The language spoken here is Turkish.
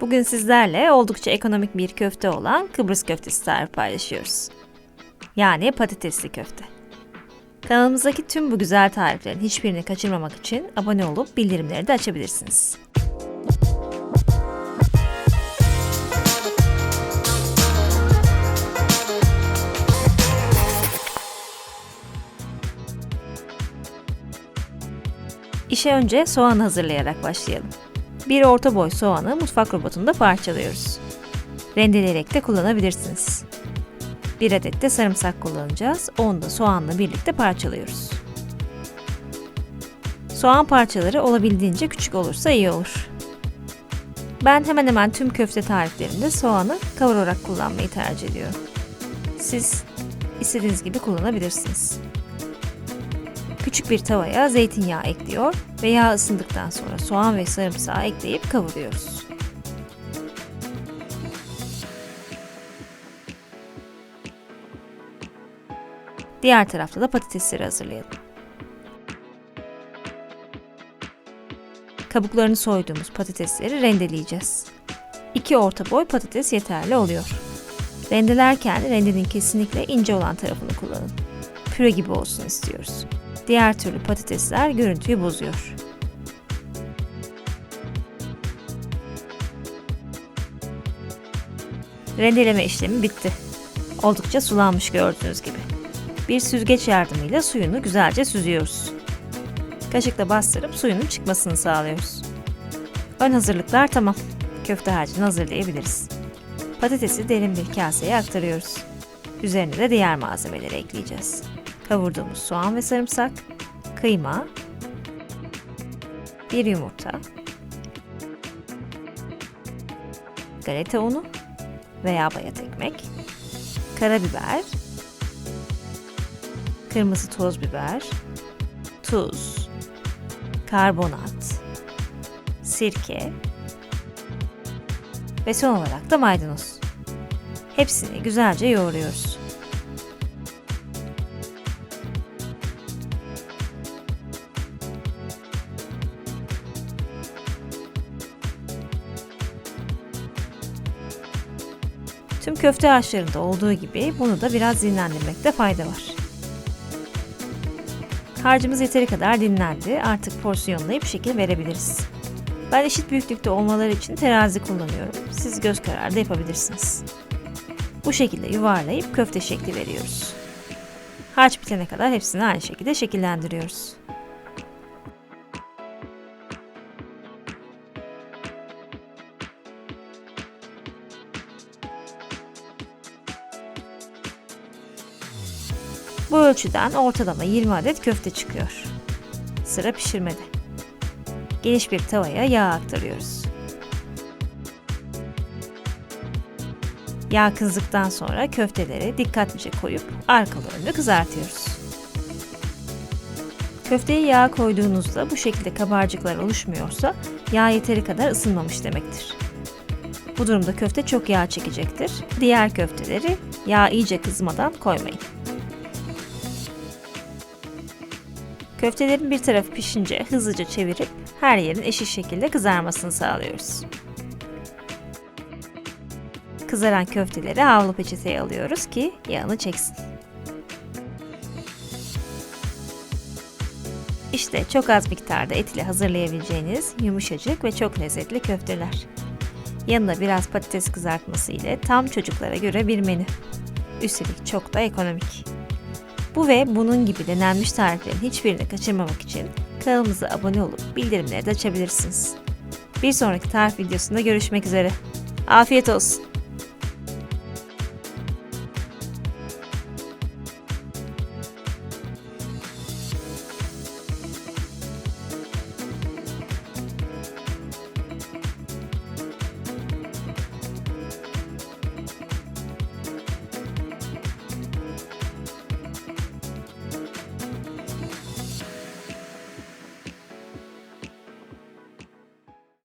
Bugün sizlerle oldukça ekonomik bir köfte olan Kıbrıs köftesi tarifi paylaşıyoruz. Yani patatesli köfte. Kanalımızdaki tüm bu güzel tariflerin hiçbirini kaçırmamak için abone olup bildirimleri de açabilirsiniz. İşe önce soğan hazırlayarak başlayalım. Bir orta boy soğanı mutfak robotunda parçalıyoruz. Rendeleyerek de kullanabilirsiniz. Bir adet de sarımsak kullanacağız. Onu da soğanla birlikte parçalıyoruz. Soğan parçaları olabildiğince küçük olursa iyi olur. Ben hemen hemen tüm köfte tariflerinde soğanı kavurarak kullanmayı tercih ediyorum. Siz istediğiniz gibi kullanabilirsiniz. Küçük bir tavaya zeytinyağı ekliyor ve yağ ısındıktan sonra soğan ve sarımsağı ekleyip kavuruyoruz. Diğer tarafta da patatesleri hazırlayalım. Kabuklarını soyduğumuz patatesleri rendeleyeceğiz. 2 orta boy patates yeterli oluyor. Rendelerken rendenin kesinlikle ince olan tarafını kullanın. Püre gibi olsun istiyoruz. Diğer türlü patatesler görüntüyü bozuyor. Rendeleme işlemi bitti. Oldukça sulanmış gördüğünüz gibi. Bir süzgeç yardımıyla suyunu güzelce süzüyoruz. Kaşıkla bastırıp suyunun çıkmasını sağlıyoruz. Ön hazırlıklar tamam. Köfte harcını hazırlayabiliriz. Patatesi derin bir kaseye aktarıyoruz. Üzerine de diğer malzemeleri ekleyeceğiz. Kavurduğumuz soğan ve sarımsak, kıyma, bir yumurta, galeta unu veya bayat ekmek, karabiber, kırmızı toz biber, tuz, karbonat, sirke ve son olarak da maydanoz. Hepsini güzelce yoğuruyoruz. Tüm köfte haşlarında olduğu gibi bunu da biraz dinlendirmekte fayda var. Harcımız yeteri kadar dinlendi. Artık porsiyonlayıp şekil verebiliriz. Ben eşit büyüklükte olmaları için terazi kullanıyorum. Siz göz kararı da yapabilirsiniz. Bu şekilde yuvarlayıp köfte şekli veriyoruz. Harç bitene kadar hepsini aynı şekilde şekillendiriyoruz. Bu ölçüden ortalama 20 adet köfte çıkıyor. Sıra pişirmede. Geniş bir tavaya yağ aktarıyoruz. Yağ kızdıktan sonra köfteleri dikkatlice koyup arkalı önlü kızartıyoruz. Köfteyi yağa koyduğunuzda bu şekilde kabarcıklar oluşmuyorsa yağ yeteri kadar ısınmamış demektir. Bu durumda köfte çok yağ çekecektir. Diğer köfteleri yağ iyice kızmadan koymayın. Köftelerin bir tarafı pişince hızlıca çevirip her yerin eşit şekilde kızarmasını sağlıyoruz. Kızaran köfteleri havlu peçeteye alıyoruz ki yağını çeksin. İşte çok az miktarda et ile hazırlayabileceğiniz yumuşacık ve çok lezzetli köfteler. Yanına biraz patates kızartması ile tam çocuklara göre bir menü. Üstelik çok da ekonomik. Bu ve bunun gibi denenmiş tariflerin hiçbirini kaçırmamak için kanalımıza abone olup bildirimleri de açabilirsiniz. Bir sonraki tarif videosunda görüşmek üzere. Afiyet olsun.